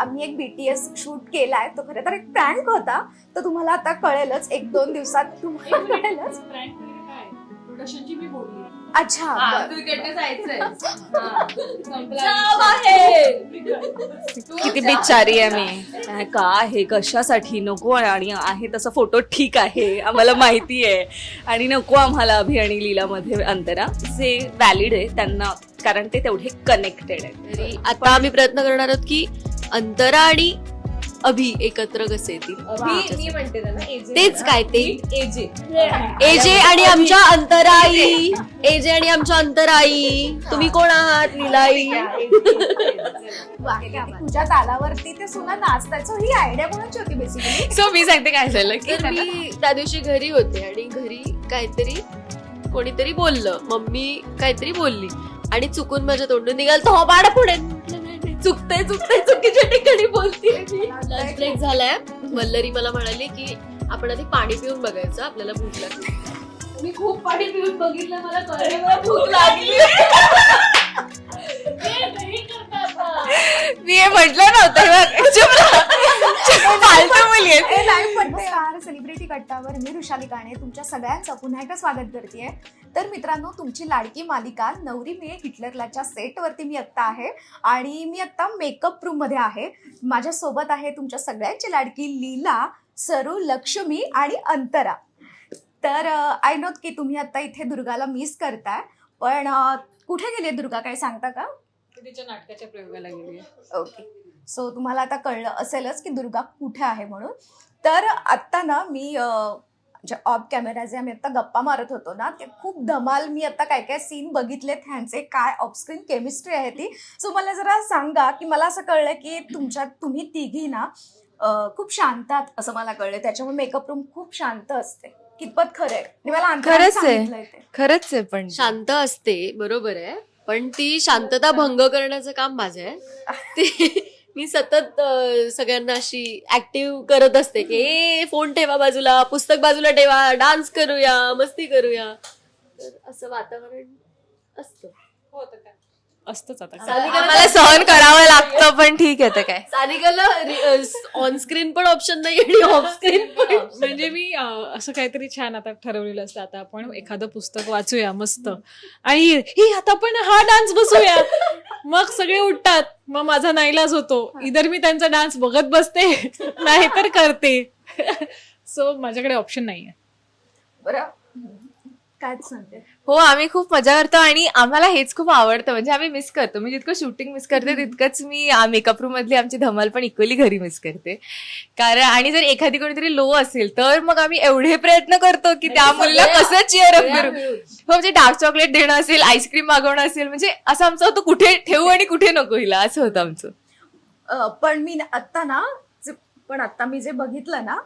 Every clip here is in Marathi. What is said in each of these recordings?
आम्ही एक बीटीएस शूट केलाय. तो खरं तर एक प्रँक होता. तर तुम्हाला आता कळेलच. एक दोन दिवसात तुम्हाला कळेलच. प्रोडक्शनची मी बोलली. अच्छा. हा, हा. किती बिचारी आहे मी. काय का आहे कशासाठी? नको आणि आहे तसं फोटो ठीक आहे. आम्हाला माहिती आहे. आणि नको आम्हाला अभि आणि लीलामध्ये अंतरा जे व्हॅलिड आहे त्यांना कारण ते तेवढे कनेक्टेड आहे तरी आता आम्ही प्रयत्न करणार आहोत की अंतरा आणि अभि एकत्र कसे येतील मी मी म्हणते त्याला AJ तेच काय ते? एजे एजे आणि आमच्या अंतराई. एजे आणि आमच्या अंतराई. तुम्ही कोण आहात लीलाई? वा, तुझ्या तालावरती ते सुना नाचतायचं ही आयडिया कोणाची होती बेसिकली सो मी सांगते काय झालं की तर मी त्या दिवशी घरी होते आणि घरी काहीतरी कोणीतरी बोललं. मम्मी काहीतरी बोलली आणि चुकून माझ्या तोंडून निघाल. तो बाळ पुढे. म्हटलं, चुकतंय चुकतंय चुकीच्या ठिकाणी बोलते लंच ब्रेक झालाय. वल्लरी मला म्हणाली की आपण आधी पाणी पिऊन बघायचं आपल्याला भूक लागली. मी खूप पाणी पिऊन बघितलं मला कळलं मला भूक लागली. नाही करता आता. मी हे म्हटलं नव्हतं सेलिब्रिटी कट्टावर मी ऋषाली काणे तुमच्या सगळ्यांचं पुन्हा एकदा स्वागत करते तर मित्रांनो तुमची लाडकी मालिका नवरी मिळे हिटलरलाच्या सेटवरती मी आत्ता आहे आणि मी आत्ता मेकअप रूममध्ये आहे. माझ्या सोबत आहे तुमच्या सगळ्यांची लाडकी लीला सरू लक्ष्मी आणि अंतरा. तर आय नो की तुम्ही आता इथे दुर्गाला मिस करताय पण कुठे गेली दुर्गा? काय सांगता का? तिच्या नाटकाच्या प्रयोगाला गेली ओके. सो तुम्हाला आता कळलं असेलच की दुर्गा कुठे आहे म्हणून. तर आत्ता ना मी जे ऑफ कॅमेरा जे आम्ही आता गप्पा मारत होतो ना ते खूप धमाल. मी आता काय काय सीन बघितलेत ह्यांचे काय ऑफस्क्रीन केमिस्ट्री आहे ती. सो मला जरा सांगा की मला असं कळलं की तुमच्या तुम्ही तिघी ना खूप शांत आहात असं मला कळलं. त्याच्यामुळे मेकअप रूम खूप शांत असते. कितपत खरं आहे? आणि मला खरंच आहे. सांगितलंय ते. खरंच आहे पण. शांत असते बरोबर आहे. पण ती शांतता भंग करण्याचं काम माझं आहे. ते मी सतत अं, सगळ्यांना अशी ऍक्टिव्ह करत असते की ए फोन ठेवा बाजूला पुस्तक बाजूला ठेवा डान्स करूया मस्ती करूया. तर असं वातावरण असतं. होतं का? काय असतंच आता. आम्हाला सहन करावं लागतं पण ठीक आहे तर काय. सानिकाला ऑन स्क्रीन पण ऑप्शन नाही आणि ऑफ स्क्रीन पण म्हणजे मी अं, असं काहीतरी छान आता ठरवलेलं असतं. आता आपण एखादं पुस्तक वाचूया मस्त. आणि ही आता पण हा डान्स बसूया. मग सगळे उठतात. मग माझा नाईलाज होतो. इधर मी त्यांचा डान्स बघत बसते. नाहीतर करते. सो माझ्याकडे ऑप्शन नाहीये. बरं. काय सांगते? हो आम्ही खूप मजा करतो आणि आम्हाला हेच खूप आवडतं. म्हणजे आम्ही मिस करतो. मी जितकं शूटिंग मिस करते तितकंच मी मेकअप रूम मधली आमची धमाल पण इक्वली घरी मिस करते. कारण आणि जर एखादी कोणीतरी लो असेल तर मग आम्ही एवढे प्रयत्न करतो की त्या मुलीला कसं चिअर अप करू? हो म्हणजे डार्क चॉकलेट देणं असेल आईस्क्रीम मागवणं असेल म्हणजे असं आमचं होतं कुठे ठेवू आणि कुठे नको हिला असं होतं आमचं. अ, पण मी आत्ता ना जे- पण आत्ता मी जे बघितलं ना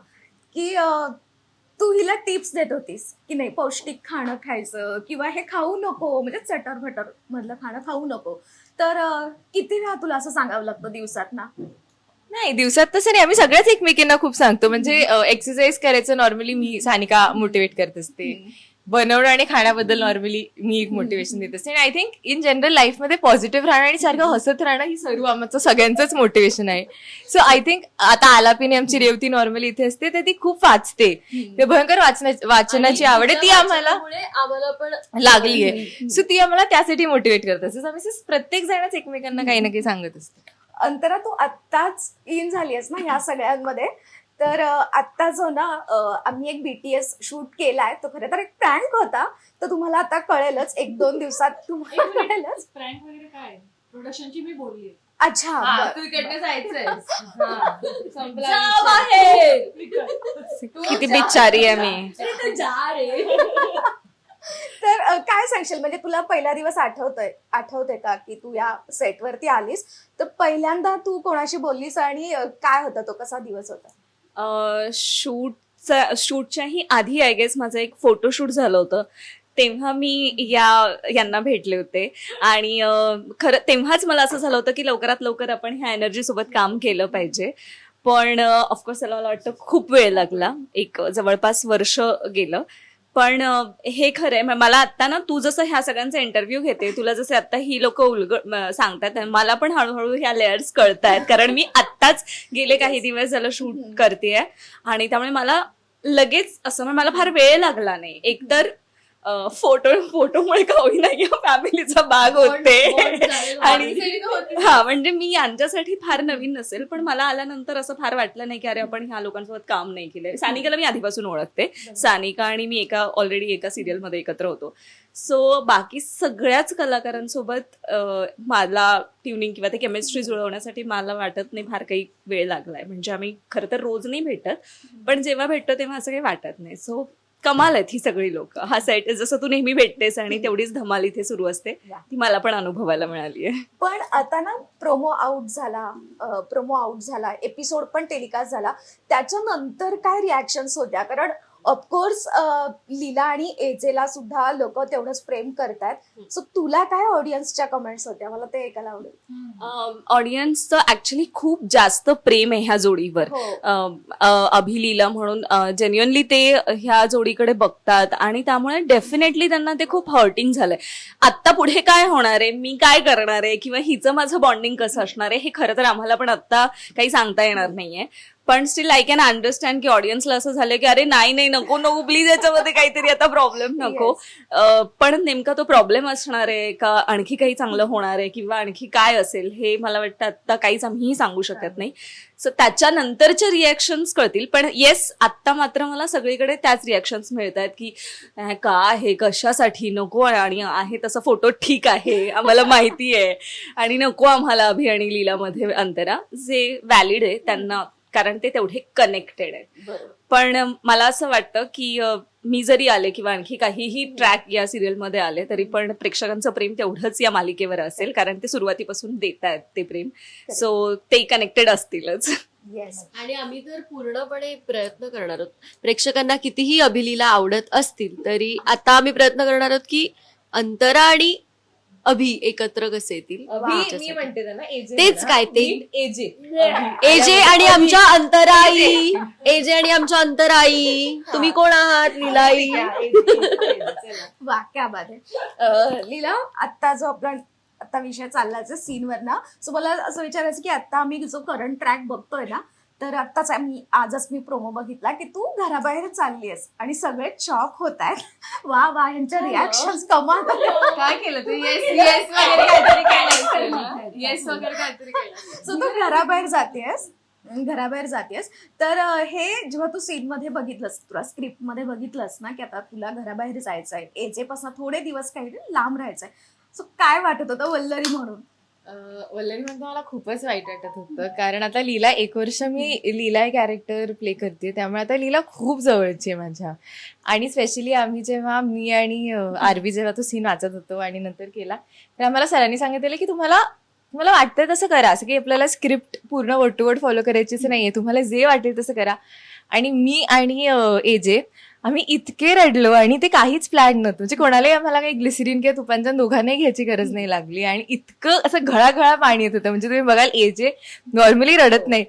की अ, तू हिला टिप्स देत होतीस की नाही पौष्टिक खाणं खायचं किंवा हे खाऊ नको म्हणजे चटर भटर मधलं खाणं खाऊ नको. तर अ, किती वेळा तुला असं सांगावं लागतं दिवसात ना नाही दिवसात तसं नाही. आम्ही सगळ्याच एकमेकींना खूप सांगतो. म्हणजे एक्सरसाइज करायचं नॉर्मली मी सानिका मोटिवेट करत असते. बनवणं आणि खाण्याबद्दल नॉर्मली मी एक मोटिवेशन देत असते. आणि आय थिंक इन जनरल लाईफमध्ये पॉझिटिव्ह राहणं आणि सारखं हसत राहणं ही सर्व आमचं सगळ्यांचंच मोटिवेशन आहे. सो आय थिंक आता आलापीने आमची रेवती नॉर्मली इथे असते तर ती खूप वाचते. ते भयंकर वाचना वाचनाची आवड आहे ती आम्हाला आम्हाला पण लागली आहे. सो ती आम्हाला त्यासाठी मोटिवेट करत असते. आम्ही प्रत्येक जणच एकमेकांना काही ना काही सांगत असते. अंतरा तू आत्ताच इन झाली आहेस ना ह्या सगळ्यांमध्ये. तर आत्ता जो ना आम्ही एक बीटीएस शूट केलाय तो खरं तर एक प्रँक होता. तर तुम्हाला आता कळेलच एक दोन दिवसात तुम्हाला कळेलच. प्रँक वगैरे काय? प्रोडक्शनची मी बोलली अच्छा जायचंय. तू किती. बिचारी आहे मी. अरे तू जा रे. तर काय सांगशील? म्हणजे तुला पहिला दिवस आठवतोय आठवतंय का की तू या सेटवरती आलीस? तर पहिल्यांदा तू कोणाशी बोललीस आणि काय होता तो? कसा दिवस होता? शूटचा शूटच्याही आधी आय गेस माझं एक फोटोशूट झालं होतं. तेव्हा मी या यांना भेटले होते. आणि खरं तेव्हाच मला असं झालं होतं की लवकरात लवकर आपण ह्या एनर्जीसोबत काम केलं पाहिजे. पण ऑफकोर्स त्याला मला वाटतं खूप वेळ लागला. एक जवळपास वर्ष गेलं. पण हे खरंय. मला आता ना तू जसं ह्या सगळ्यांचा इंटरव्ह्यू घेते तुला जसे आता ही लोक उलग सांगतात मला पण हळूहळू ह्या लेअर्स कळतायत. कारण मी आत्ताच गेले काही दिवस झालं शूट करतेय. आणि त्यामुळे मला लगेच असं मला फार वेळ लागला नाही. एकतर फोटो फोटोमुळे का होईना या फॅमिलीचा भाग होते. आणि हा म्हणजे मी यांच्यासाठी फार नवीन नसेल पण मला आल्यानंतर असं फार वाटलं नाही की अरे आपण ह्या लोकांसोबत काम नाही केलंय. सानिकाला मी आधीपासून ओळखते. सानिका आणि मी एका ऑलरेडी एका सिरियलमध्ये एकत्र होतो. सो बाकी सगळ्याच कलाकारांसोबत मला ट्युनिंग किंवा ते केमिस्ट्री जुळवण्यासाठी मला वाटत नाही फार काही वेळ लागलाय. म्हणजे आम्ही खरं तर रोज नाही भेटत पण जेव्हा भेटतो तेव्हा असं काही वाटत नाही. सो कमाल आहेत ही सगळी लोक. हा सेट जसं तू नेहमी भेटतेस आणि तेवढीच धमाल इथे सुरू असते. ती मला पण अनुभवायला मिळाली आहे. पण आता ना प्रोमो आउट झाला प्रोमो आउट झाला एपिसोड पण टेलिकास्ट झाला. त्याच्यानंतर काय रिॲक्शन्स होत्या? कारण ऑफकोर्स लीला आणि एजेला सुद्धा लोक तेवढंच प्रेम करतात सो तुला काय ऑडियन्सच्या कमेंट्स होत्या? मला ते ऐकायला आवडेल. ऑडियन्सचं ऍक्च्युली खूप जास्त प्रेम आहे ह्या जोडीवर. हो. अभिलीला म्हणून जेन्युअनली ते ह्या जोडीकडे बघतात आणि त्यामुळे डेफिनेटली त्यांना ते खूप हर्टिंग झालंय. आत्ता पुढे काय होणार आहे? मी काय करणार आहे? किंवा हिचं माझं बॉन्डिंग कसं असणार आहे? हे खरं तर आम्हाला पण आत्ता काही सांगता येणार नाहीये. पण स्टील आय कॅन अंडरस्टँड की ऑडियन्सला असं झालं की अरे नाही नाही नको नको प्लीज याच्यामध्ये काहीतरी आता प्रॉब्लेम नको. अं, पण नेमका तो प्रॉब्लेम असणार आहे का आणखी काही चांगलं होणार आहे किंवा आणखी काय असेल हे मला वाटतं आता काहीच आम्हीही सांगू शकत नाही. सो त्याच्यानंतरचे रिॲक्शन्स कळतील. पण येस आत्ता मात्र मला सगळीकडे त्याच रिॲक्शन्स मिळत आहेत की "अं, का आहे? कशासाठी? नको आहे आणि आहे तसं फोटो ठीक आहे आम्हाला माहिती आहे. आणि नको आम्हाला अभि आणि लीलामध्ये अंतरा. जे व्हॅलिड आहे त्यांना कारण ते तेवढे कनेक्टेड आहे पण मला असं वाटतं की मी जरी आले किंवा आणखी काहीही ट्रॅक या सिरियलमध्ये आले तरी पण प्रेक्षकांचं प्रेम तेवढंच या मालिकेवर असेल कारण ते सुरुवातीपासून देत आहेत ते प्रेम. सो ते कनेक्टेड असतीलच. येस आणि आम्ही तर पूर्णपणे प्रयत्न करणार आहोत प्रेक्षकांना कितीही अभिलीला आवडत असतील तरी आता आम्ही प्रयत्न करणार आहोत की अंतरा आणि अभि एकत्र कसे येतील. म्हणते त्यांना तेच काय ते? एजे एजे आणि आमच्या अंतराई. एजे आणि आमच्या अंतराई. तुम्ही कोण आहात लिलाई? वा क्या बात आहे. अं, लीला आत्ता जो आपला आता विषय चाललाच सीनवर ना सो मला असं विचारायचं की आता आम्ही जो करंट ट्रॅक बघतोय ना तर आत्ताच आम्ही आजच मी प्रोमो बघितला की तू घराबाहेर चालली आहेस आणि सगळे चॉक होत आहेत. वा वा यांच्या रिॲक्शन कमाल. काय केलं तू? येस येस वगैरे काहीतरी केलं येस वगैरे काहीतरी केलं सो तू घराबाहेर जातेस घराबाहेर जातेस तर हे जेव्हा तू सीन मध्ये बघितलंस तुला स्क्रिप्टमध्ये बघितलंस ना की आता तुला घराबाहेर जायचं आहे एजे पासून थोडे दिवस काही लांब राहायचंय. सो काय वाटत होतं वल्लरी म्हणून? वल्लरी मला खूपच वाईट वाटत होतं. कारण आता लीला एक वर्ष मी लीला हे कॅरेक्टर प्ले करते त्यामुळे आता लीला खूप जवळची आहे माझ्या. आणि स्पेशली आम्ही जेव्हा मी आणि अं, आरवी जेव्हा तो सीन वाचत होतो आणि नंतर केला तर आम्हाला सरांनी सांगितलेलं की तुम्हाला तुम्हाला वाटतंय तसं करा. असं की आपल्याला स्क्रिप्ट पूर्ण वर्ड टू वर्ड फॉलो करायचीच नाहीये. तुम्हाला जे वाटेल तसं करा. आणि मी आणि एजे आम्ही इतके रडलो आणि ते काहीच प्लॅन नव्हतं. म्हणजे कोणालाही आम्हाला काही ग्लिसरीन किंवा तुपांच्या दोघांनाही घ्यायची गरज नाही लागली. आणि इतकं असं घळाघळा पाणी येत होतं. म्हणजे तुम्ही बघाल एजे नॉर्मली रडत नाही.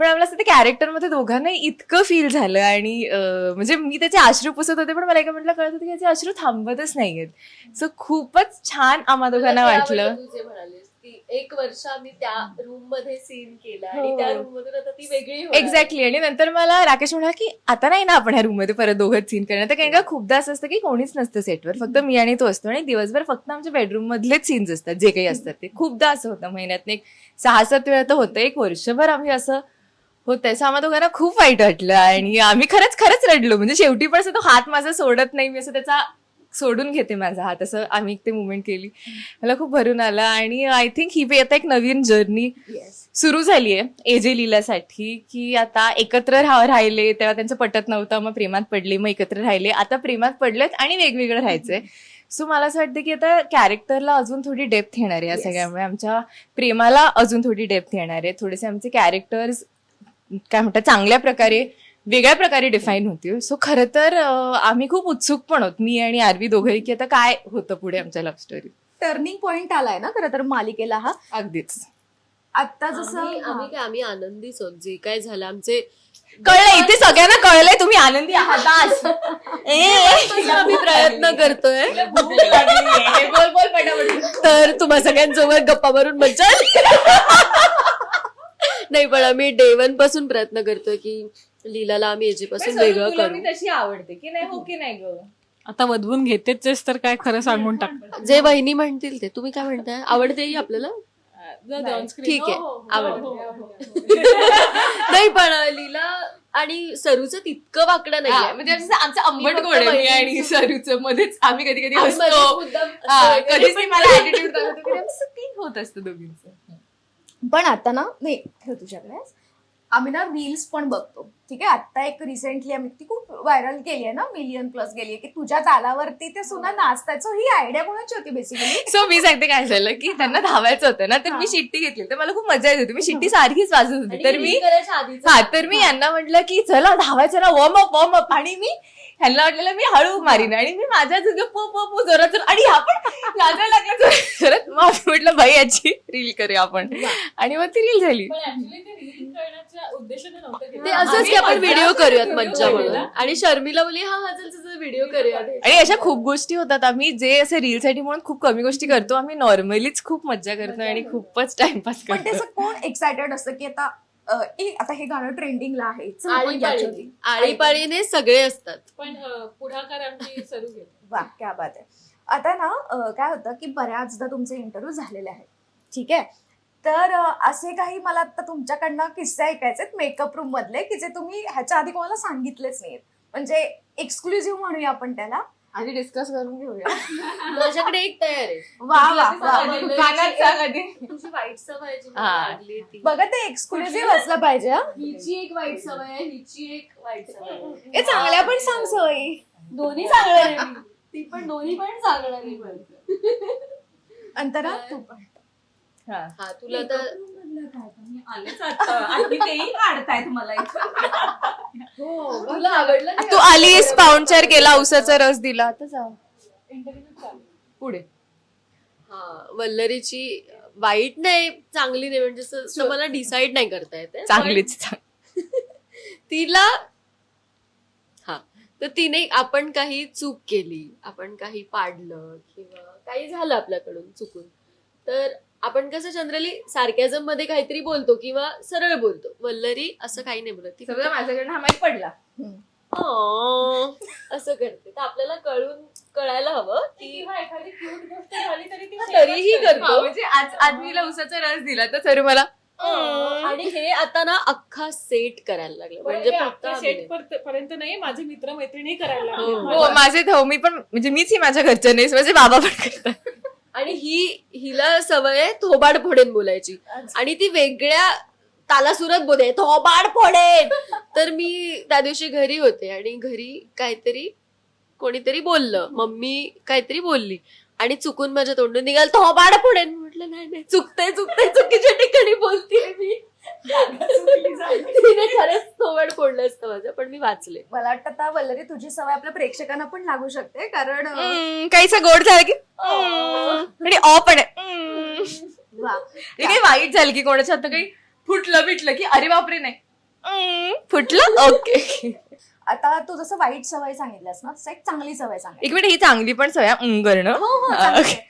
पण आम्हाला असं ते कॅरेक्टरमध्ये दोघांनाही इतकं फील झालं. आणि म्हणजे मी त्याचे अश्रू पुसत होते पण मला एका म्हटलं कळत होतं की त्याचे अश्रू थांबतच नाहीयेत. सो खूपच छान आम्हा दोघांना वाटलं. जे एक वर्ष आम्ही त्या रूममध्ये सीन केला आणि हो. त्या रूम मधून आता ती वेगळी होणार. एक्झॅक्टली आणि नंतर मला राकेश म्हणाला की आता नाही ना आपण ह्या रूममध्ये परत दोघंच सीन करणार. तर कारण का खूपदा असं असतं की कोणीच नसतं सेटवर फक्त मी आणि तो असतो आणि दिवसभर फक्त आमच्या बेडरूम मधलेच सीन्स असतात जे काही असतात ते. खूपदा असं होतं महिन्यात एक सहा सात वेळा तर होतं. एक वर्षभर आम्ही असं होत. आहे आम्हा दोघांना खूप वाईट वाटलं आणि आम्ही खरंच खरंच रडलो. म्हणजे शेवटी पण असं तो हात माझा सोडत नाही. मी असं त्याचा सोडून घेते माझा हात. असं आम्ही ते मुवमेंट केली. मला खूप भरून आलं आणि आय थिंक ही आता एक नवीन जर्नी सुरू झाली आहे एजे लीलासाठी की आता एकत्र राह राहिले तेव्हा त्यांचं पटत नव्हतं मग प्रेमात पडले मग एकत्र राहिले. आता प्रेमात पडलेत आणि वेगवेगळं राहायचंय. सो मला असं वाटतं की आता कॅरेक्टरला अजून थोडी डेप्थ येणार आहे या. सगळ्यामुळे. आमच्या प्रेमाला अजून थोडी डेप्थ येणार आहे. थोडेसे आमचे कॅरेक्टर्स काय म्हणतात चांगल्या प्रकारे वेगळ्या प्रकारे डिफाईन होतील सो खरं तर आम्ही खूप उत्सुक पण आहोत मी आणि आरवी दोघंही की आता काय होतं पुढे आमच्या लव्ह स्टोरी टर्निंग पॉइंट आलाय ना खरं तर मालिकेला हा? अगदीच. आता जसं आम्ही काय आम्ही आनंदीच आहोत. जे काय झालं आमचे कळलंय इथे सगळ्यांना कळलंय तुम्ही आनंदी आहात आज. ए. आम्ही प्रयत्न करतोय. बोल बोल पटापट. तर तुम्हा सगळ्यांसोबत गप्पा मारून मज्जा आली. नाही पण आम्ही डे वनपासून प्रयत्न करतोय की लीलाला आम्ही याच्यापासून वेगळं करू मी तशी आवडते. की नाही हो की नाही ग? आता वधवून घेतेच तर काय खरं सांगून टाक. जे वहिनी म्हणतील ते. तुम्ही काय म्हणताय? आवडते ही आपल्याला? ठीक आहे. हो, आवडते नाही पण लीला आणि सरूचं तितकं वाकडं हा, नाही म्हणजे आमचं आंबट गोड आहे. मी आणि सरूचं मध्येच आम्ही कधी कधी हसतो. हा, कधीच नाही मला ऍटिट्यूड होत असतं दोघींचं. पण आता ना नाही ठेव तुझ्याकडे. आम्ही ना रील्स पण बघतो. ठीक आहे? आता एक रिसेंटली आम्ही ती खूप व्हायरल केली आहे ना मिलियन प्लस गेली आहे की तुझ्या तालावरती ते सुना नाचतायचं ही आयडिया कोणाची होती बेसिकली सो मी सांगते काय झालं की त्यांना धावायचं होतं ना तर मी शिट्टी घेतली तर मला खूप मजा येत होती. मी शिट्टी सारखीच वाजत होती. तर मी हा तर मी यांना म्हटलं की चला धावायचं ना वॉर्म अप वॉर्म अप आणि मी ह्यांना वाटलेलं मी हळू मारीन आणि मी माझ्या जुगे पो पो पो जोरात जोरात- आणि हा पण लाजायला लागला जोरात जोरात मग आम्ही म्हटलं भाई याची रील करूया आपण. आणि मग ती रील झाली. ते असंच की आपण व्हिडिओ करूयात मज्जा म्हणून. आणि शर्मिला बोली हा हा चल व्हिडिओ करूयात. आणि अशा खूप गोष्टी होतात. आम्ही जे असे रील साठी म्हणून खूप कमी गोष्टी करतो आम्ही नॉर्मलीच खूप मज्जा करतो आणि खूपच टाइमपास करतो. कोण एक्सायटेड असतं की आता ए, आता हे गाणं ट्रेंडिंगला आहे. चल आपण याच्यावरती. आळीपाळीने सगळे असतात. पण अं, पुढाकार आमची सरू घेते वा क्या बात आहे. आता ना अं, काय होतं की बऱ्याचदा तुमचे इंटरव्ह्यू झालेले आहेत. ठीक आहे? तर अं, असे काही मला आता तुमच्याकडनं किस्से ऐकायचे मेकअप रूम मधले की जे तुम्ही ह्याच्या आधी कोणाला सांगितलेच नाहीत. म्हणजे एक्सक्लुझिव्ह म्हणूया आपण त्याला. आधी डिस्कस करून घेऊया माझ्याकडे एक तयार आहे. तुझी वाईट सवय. बघा ते एक्सक्लुझिव्ह असलं पाहिजे हा. हिची एक वाईट सवय आहे हिची एक वाईट सवय. हे चांगल्या पण सांग सवयी दोन्ही मी. ती पण दोन्ही पण सांगणार आहे पण. अंतरा तू पण हा. हा तुला तर तुला आवडलं नाही? तू आलीस पाहुणचार केला उसाचा रस दिला आता जा. पुढे. हा वल्लरीची वाईट नाही चांगली नाही म्हणजे असं- असं मला डिसाईड नाही करता येते चांगलीच चांग- तिला हा. तर तिने आपण काही चूक केली आपण काही पाडलं किंवा काही झालं आपल्याकडून चुकून तर आपण कसं जनरली सार्कॅझममध्ये काहीतरी बोलतो किंवा सरळ बोलतो. वल्लरी असं काही नाही बोलत. ती सगळं माझ्याकडनं हा माहीत पडला. असं करते. तर आपल्याला कळून कळायला हवं की किंवा एखादी क्यूट गोष्ट झाली तरी ती तरीही हा, करतो. म्हणजे आज आज मी हिला उसाचा रस दिला तर सर मला. आणि हे आता ना अख्खा सेट करायला लागलं. म्हणजे फक्त पर्यंत नाही माझे मित्र मैत्रिणी करायला हो. लागले हो माझे भाऊ मी पण म्हणजे मीच ही माझ्या घरच्या नाही माझे बाबा पण करतात. आणि ही हिला सवय आहे थोबाड फोडेन बोलायची. आणि ती वेगळ्या तालासुरात बोले थोबाड फोडेन. तर मी त्या दिवशी घरी होते आणि घरी काहीतरी कोणीतरी बोललं. मम्मी काहीतरी बोलली. आणि चुकून माझ्या तोंडून निघाल थोबाड फोडेन. म्हटलं नाही नाही. चुकतंय चुकतंय चुकीच्या ठिकाणी बोलतीये मी. असतं माझं पण मी वाचले मला वाटतं आता वल्लरी तुझी सवय आपल्या प्रेक्षकांना पण लागू शकते कारण अं, काहीसं गोड झालं की हम्म. आणि ऑ पण आहे हम्म. वा हे काही वाईट झालं की कोणाच्या हात काही फुटलं बिटलं की अरे बापरे नाही हम्म, फुटलं ओके आता तू जसं वाईट सवय सांगितलंस ना तसं एक चांगली सवय सांग एक मिनिट ही चांगली पण सवय आहे, हम्म करणं हा, okay.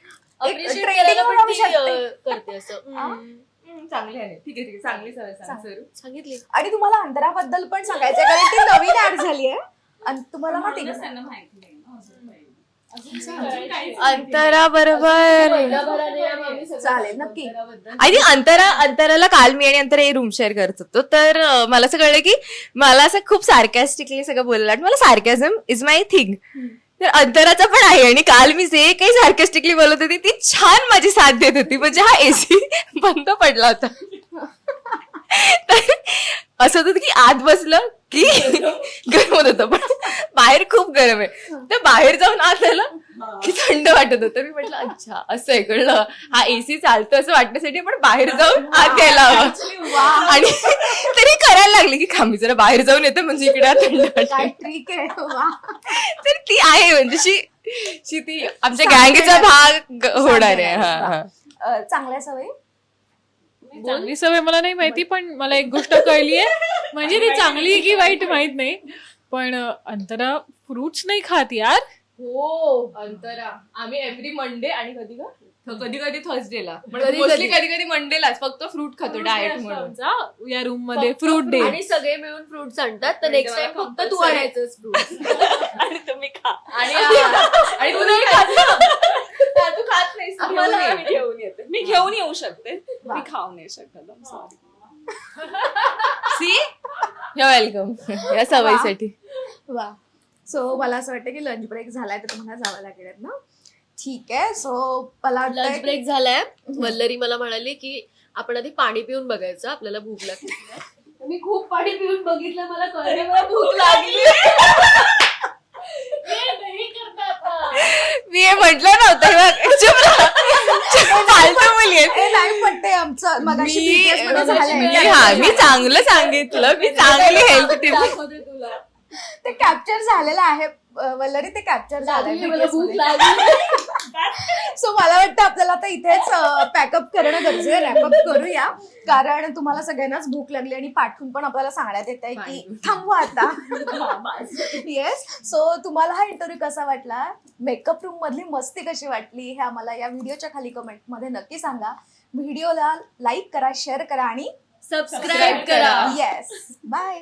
Appreciate trending करायला वर पण जाऊ ती, शकते. अं, करते असं हा? हम्म. हम्म, चांगली आहे. ठीक आहे ठीक आहे. चांगली सवय सांग. सरू. सांगितली. आणि तुम्हाला अंतराबद्दल पण सांगायचं कारण ती नवीन ऍड झाली आहे. आणि तुम्हाला माहिती अंतरा बरोबर चालेल नक्की. आणि अंतरा अंतराला काल मी आणि अंतरा रूम शेअर करत होतो. तर अं, मला असं कळलं की मला असं खूप सार्कॅस्टिकली सगळं बोलायला वाटतं. मला सार्कॅझम इज माय थिंग तर अंतराचा पण आहे आणि काल मी जे काही सार्केस्टिकली बोलत होती ती छान माझी साथ देत होती. म्हणजे हा एसी बंद पडला होता. तर असं होतं की आत बसलं की गरम होत होतं. पण बाहेर खूप गरम आहे. तर बाहेर जाऊन आत आलं की थंड वाटत होतं. मी म्हटलं अच्छा असं आहे कळलं. हा एसी चालतो असं वाटण्यासाठी आपण बाहेर जाऊन आत यायला हवं. आणि तरी करायला लागली की खामी जरा बाहेर जाऊन येतं म्हणजे इकडे आत थंड तर ती आहे म्हणजे शी शी ती आमच्या गँगचा भाग होणार आहे. हा हा. चांगल्या सवयी. चांगली सवय मला नाही माहिती पण मला एक गोष्ट कळली आहे. म्हणजे ती चांगली की वाईट माहीत नाही. पण अंतरा फ्रुट्स नाही खात यार. हो अंतरा आम्ही एव्हरी मंडे आणि कधी का कधी कधी थर्सडेला कधी- मोस्टली कधी? कधी मंडेलाच फक्त फ्रूट खातो डाएट म्हणून. या रूममध्ये फ्रूट डे आणि सगळे मिळून फ्रुट्स आणतात तर नेक्स्ट तेव्हा टाइम फक्त तू. आणायचंस फ्रुट्स आणि तुम्ही खा. आणि आणि तू नाही खात ना. तू खात नाहीस तू आम्हाला घेऊन येते. मी घेऊन येऊ शकते. मी खाऊ नाही शकत सॉरी सी यू वेलकम या सवयीसाठी. वा. सो मला असं वाटतं की लंच ब्रेक झालाय तर तुम्हाला जावं लागेल ना? ठीक आहे. सो मला लंच ब्रेक झालाय. वल्लरी मला म्हणाली की आपण आधी पाणी पिऊन बघायचं. आपल्याला भूक लागते. मी खूप पाणी पिऊन बघितलं मला कळलं मला भूक लागली. मी हे म्हटलं नव्हतं मी हा चांगलं सांगितलं. मी चांगली हेल्थ टिप ते कॅप्चर झालेलं आहे. वल्लरी ते कॅप्चर लागली. सो मला वाटतं आपल्याला आता इथेच पॅकअप करणं गरजेचं आहे रॅपअप करूया. कारण तुम्हाला सगळ्यांनाच भूक लागली आणि पाठवून पण आपल्याला सांगण्यात येत आहे की थांबवा आता. येस सो तुम्हाला हा इंटरव्ह्यू कसा वाटला? मेकअप रूम मधली मस्ती कशी वाटली? हे आम्हाला या व्हिडिओच्या खाली कमेंटमध्ये नक्की सांगा. व्हिडिओला लाईक करा शेअर करा आणि सबस्क्राईब करा. Yes bye